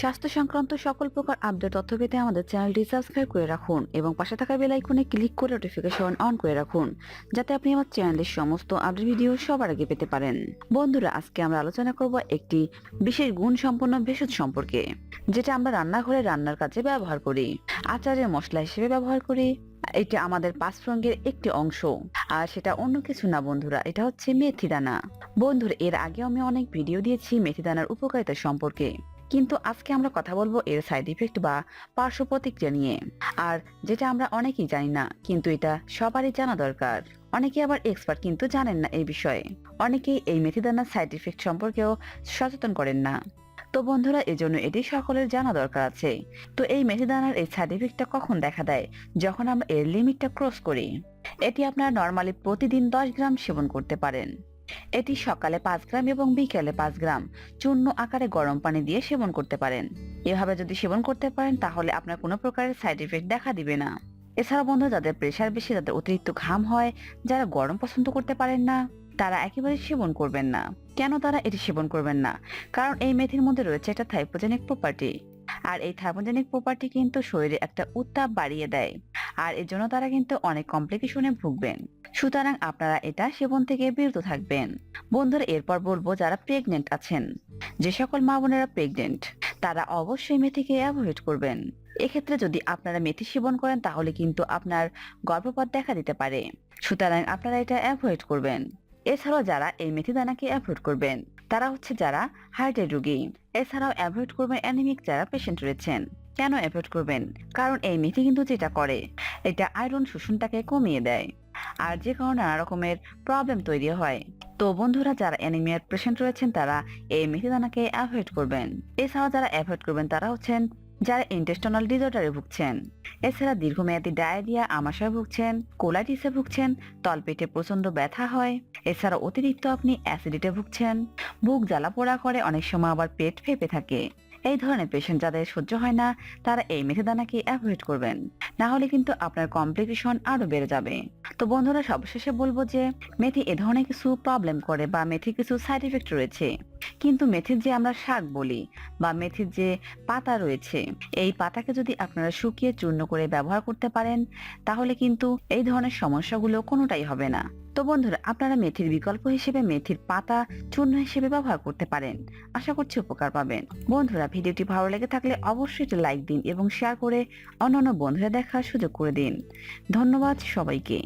স্বাস্থ্য সংক্রান্ত সকল প্রকার আপডেট তথ্য পেতে আমাদের চ্যানেলটি সাবস্ক্রাইব করে রাখুন এবং পাশে থাকা বেল আইকনে ক্লিক করে নোটিফিকেশন অন করে রাখুন, যাতে আপনি আমার চ্যানেলের সমস্ত আপডেট ভিডিও সবার আগে পেতে পারেন। বন্ধুরা, আজকে আমরা আলোচনা করব একটি বিশেষ গুণ সম্পন্ন ভেষজ সম্পর্কে, যেটা আমরা রান্নাঘরে রান্নার কাজে ব্যবহার করি, আচারের মশলা হিসেবে ব্যবহার করি। এটা আমাদের পাঁচফ্রঙ্গের একটি অংশ, আর সেটা অন্য কিছু না বন্ধুরা, এটা হচ্ছে মেথি দানা বন্ধুরা, এর আগে আমি অনেক ভিডিও দিয়েছি মেথি দানার উপকারিতা সম্পর্কে। কিন্তু আজকে আমরা কথা বলব এর সাইড ইফেক্ট বা পার্শ্ব প্রতিক্রিয়া নিয়ে। আর যেটা আমরা অনেকেই জানি না, কিন্তু এটা সবারই জানা দরকার। অনেকে আবার এক্সপার্ট কিন্তু জানেন না এই বিষয়ে। অনেকেই এই মেথিদানার সাইড ইফেক্ট সম্পর্কেও সচেতন করেন না। তো বন্ধুরা এজন্য এটি সকলের জানা দরকার আছে। তো এই মেথিদানার এই সাইড ইফেক্টটা কখন দেখা দেয়? যখন আমরা এর লিমিটটা ক্রস করি। এটি আপনারা নর্মালি প্রতিদিন দশ গ্রাম সেবন করতে পারেন। এটি সকালে পাঁচ গ্রাম এবং বিকেলে পাঁচ গ্রাম। চূর্ণ আকারে গরম পানি দিয়ে সেবন করতে পারেন। এভাবে যদি সেবন করতে পারেন, তাহলে আপনার কোনো প্রকারের সাইড ইফেক্ট দেখা দিবে না। এছাড়া বন্ধু, যাদের প্রেশার বেশি যাদের অতিরিক্ত ঘাম হয়, যারা গরম পছন্দ করতে পারেন না, তারা একেবারে সেবন করবেন না। কেন তারা এটি সেবন করবেন না? কারণ এই মেথির মধ্যে রয়েছে একটা থাইপোজেনিক প্রপার্টি আর এই থাইপোজেনিক প্রপার্টি কিন্তু শরীরে একটা উত্তাপ বাড়িয়ে দেয়। আর এর জন্য তারা কিন্তু অনেক কমপ্লিকেশনে ভুগবেন। সুতরাং আপনারা এটা সেবন থেকে বিরত থাকবেন। বন্ধুরা, এরপর বলব যারা প্রেগনেন্ট আছেন। যে সকল মা বোনেরা প্রেগনেন্ট তারা অবশ্যই মেথিকে অ্যাভয়েড করবেন। এক্ষেত্রে যদি আপনারা মেথি সেবন করেন, তাহলে কিন্তু আপনার গর্ভপাত দেখা দিতে পারে। সুতরাং আপনারা এটা অ্যাভয়েড করবেন। এছাড়াও যারা এই মেথি দানাকে অ্যাভয়েড করবেন, তারা হচ্ছে যারা হার্টের রোগী। এছাড়াও অ্যাভয়েড করবেন অ্যানিমিক যারা পেশেন্ট রয়েছেন। কেন অ্যাভয়েড করবেন? কারণ এই মেথি কিন্তু যেটা করে এটা আয়রন শোষণটাকে কমিয়ে দেয়। আর যে কারণে নানা রকমের প্রবলেম তৈরি হয়। তো বন্ধুরা, যারা অ্যানিমিয়ার পেশেন্ট রয়েছেন, তারা এই মেথিদানাকে অ্যাভয়েড করবেন। এছাড়াও যারা অ্যাভয়েড করবেন, তারা হচ্ছেন যারা ইন্টেস্টনাল ডিজর্ডারে ভুগছেন। এছাড়া দীর্ঘমেয়াদী ডায়রিয়া আমাশায় ভুগছেন কোলাইটিসে ভুগছেন, তলপেটে প্রচণ্ড ব্যথা হয়। এছাড়া অতিরিক্ত আপনি অ্যাসিডিটে ভুগছেন। বুক জ্বালা পোড়া করে, অনেক সময় আবার পেট ফেপে থাকে। এই ধরনের পেশেন্ট যাদের সহ্য হয় না, তারা এই মেথেদানাকে অ্যাভয়েড করবেন। না হলে কিন্তু আপনার কমপ্লিকেশন আরও বেড়ে যাবে। তো বন্ধুরা, সবশেষে বলব যে, মেথি এ ধরনের কিছু প্রবলেম করে বা মেথি কিছু সাইড ইফেক্ট রয়েছে। কিন্তু মেথির যে আমরা শাক বলি বা মেথির যে পাতা রয়েছে, এই পাতাকে যদি আপনারা শুকিয়ে চূর্ণ করে ব্যবহার করতে পারেন, তাহলে কিন্তু এই ধরনের সমস্যাগুলো কোনোটাই হবে না। তো বন্ধুরা, আপনারা মেথির বিকল্প হিসেবে মেথির পাতা চূর্ণ হিসেবে ব্যবহার করতে পারেন। আশা করছি উপকার পাবেন। বন্ধুরা, ভিডিওটি ভালো লেগে থাকলে অবশ্যই একটি লাইক দিন এবং শেয়ার করে অন্যান্য বন্ধুরা দেখার সুযোগ করে দিন। ধন্যবাদ সবাইকে।